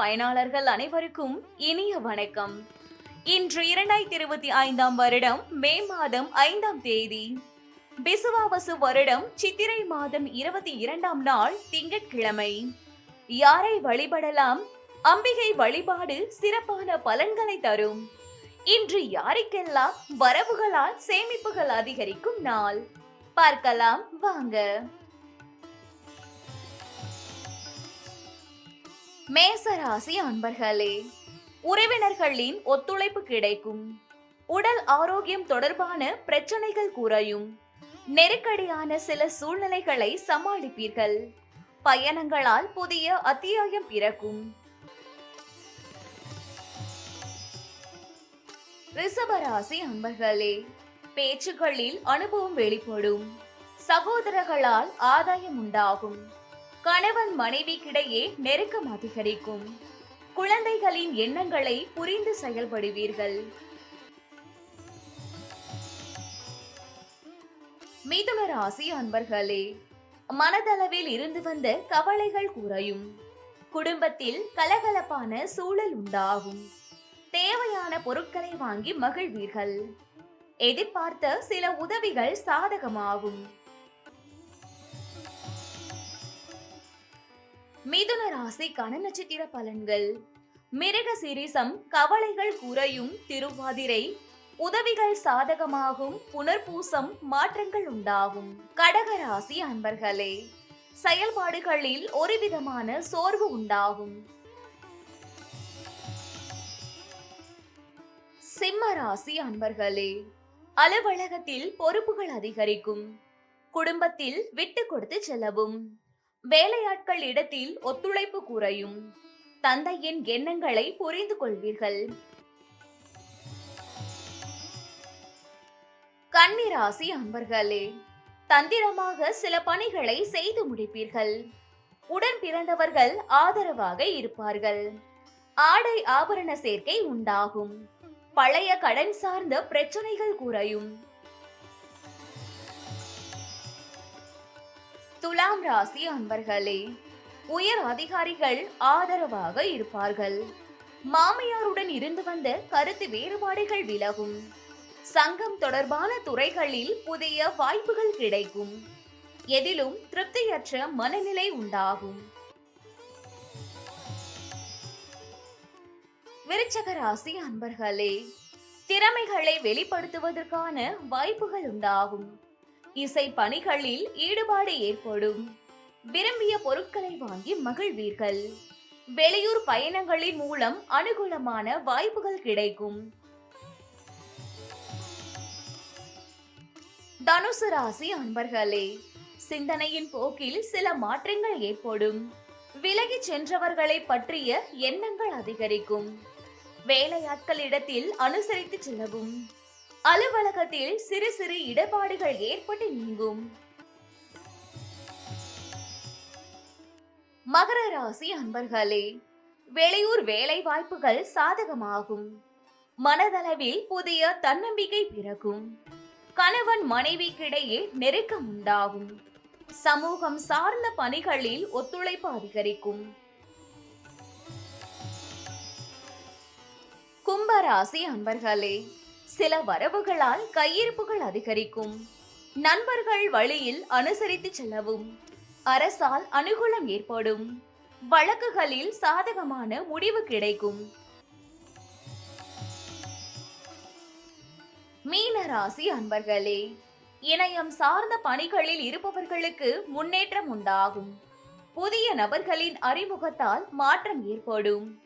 பயனாளர்கள் அனைவருக்கும் இனிய வணக்கம். இன்று இரண்டாயிரத்தி இருபத்தி ஐந்தாம் வருடம் மே மாதம் ஐந்தாம் தேதி. பிசுவாவசு வருடம் சித்திரை மாதம் இருபத்தி இரண்டாம் நாள் திங்கட்கிழமை. யாரை வழிபடலாம்? அம்பிகை வழிபாடு சிறப்பான பலன்களை தரும். இன்று யாருக்கெல்லாம் வரவுகளால் சேமிப்புகள் அதிகரிக்கும் நாள்? பார்க்கலாம் வாங்க. மேசராசி அன்பர்களே உறவினர்களின் ஒத்துழைப்பு கிடைக்கும். உடல் ஆரோக்கியம் தொடர்பான பிரச்சனைகள் குறையும். நெருக்கடியான சில சூழ்நிலைகளை சமாளிப்பீர்கள். பயணங்களால் புதிய அத்தியாயம் பிறக்கும். ரிஷபராசி அன்பர்களே பேச்சுக்களில் அனுபவம் வெளிப்படும். சகோதரர்களால் ஆதாயம் உண்டாகும். கணவன் மனைவிக்கிடையே நெருக்கம் அதிகரிக்கும். குழந்தைகளின் எண்ணங்களை புரிந்து செயல்படுவீர்கள். மிதுன ராசி அன்பர்களே மனதளவில் இருந்து வந்த கவலைகள் குறையும். குடும்பத்தில் கலகலப்பான சூழல் உண்டாகும். தேவையான பொருட்களை வாங்கி மகிழ்வீர்கள். எதிர்பார்த்த சில உதவிகள் சாதகமாகும். மிதுன ராசிக்கான நட்சத்திர பலன்கள். மிருக சிரிசம் கவலைகள் குறையும் திருவாதிரை. உதவிகள் சாதகமாகும் புனர்பூசம் மாற்றங்கள் உண்டாகும். கடக ராசி அன்பர்களே செயல்பாடுகளில் ஒரு விதமான சோர்வு உண்டாகும். சிம்ம ராசி அன்பர்களே அலுவலகத்தில் பொறுப்புகள் அதிகரிக்கும். குடும்பத்தில் விட்டு கொடுத்து செல்லவும். வேலையாட்கள் இடத்தில் ஒத்துழைப்பு குறையும். தந்தையின் எண்ணங்களை புரிந்து கொள்வீர்கள். கன்னிராசி அன்பர்களே தந்திரமாக சில பணிகளை செய்து முடிப்பீர்கள். உடன் பிறந்தவர்கள் ஆதரவாக இருப்பார்கள். ஆடை ஆபரண சேர்க்கை உண்டாகும். பழைய கடன் சார்ந்த பிரச்சனைகள் குறையும். துலாம் ராசி அன்பர்களே உயர் அதிகாரிகள் ஆதரவாக இருப்பார்கள். மாமியாருடன் இருந்து வந்த கருத்து வேறுபாடுகள் விலகும். சங்கம் தொடர்பான துறைகளில் புதிய வாய்ப்புகள் கிடைக்கும். எதிலும் திருப்தியற்ற மனநிலை உண்டாகும். விருச்சக ராசி அன்பர்களே திறமைகளை வெளிப்படுத்துவதற்கான வாய்ப்புகள் உண்டாகும். இசை பணிகளில் ஈடுபாடு ஏற்படும். விரும்பிய பொருட்களை வாங்கி மகிழ்வீர்கள். வெளியூர் பயணங்களின் மூலம் அனுகூலமான வாய்ப்புகள் கிடைக்கும். தனுசு ராசி அன்பர்களே சிந்தனையின் போக்கில் சில மாற்றங்கள் ஏற்படும். விலகிச் சென்றவர்களை பற்றிய எண்ணங்கள் அதிகரிக்கும். வேலையாட்களிடத்தில் அனுசரித்து செல்லவும். அலுவலகத்தில் சிறு சிறு இடர்பாடுகள் ஏற்பட்டு நீங்கும். மகர ராசி அன்பர்களே வெளியூர் வேலை வாய்ப்புகள் சாதகமாகும். மனதளவில் புதிய தன்னம்பிக்கை பிறக்கும். கணவன் மனைவிக்கிடையே நெருக்கம் உண்டாகும். சமூகம் சார்ந்த பணிகளில் ஒத்துழைப்பு அதிகரிக்கும். கும்பராசி அன்பர்களே சில வரவுகளால் கையிருப்புகள் அதிகரிக்கும். நண்பர்கள் வழியில் அனுசரித்து செல்லவும். அரசால் அனுகூலம் ஏற்படும். வழக்குகளில் சாதகமான முடிவு கிடைக்கும். மீனராசி அன்பர்களே இணையம் சார்ந்த பணிகளில் இருப்பவர்களுக்கு முன்னேற்றம் உண்டாகும். புதிய நபர்களின் அறிமுகத்தால் மாற்றம் ஏற்படும்.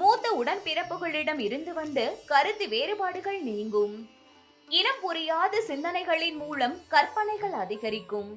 மூத்த உடன்பிறப்புகளிடம் இருந்து வந்து கருத்து வேறுபாடுகள் நீங்கும். இனம் புரியாத சிந்தனைகளின் மூலம் கற்பனைகள் அதிகரிக்கும்.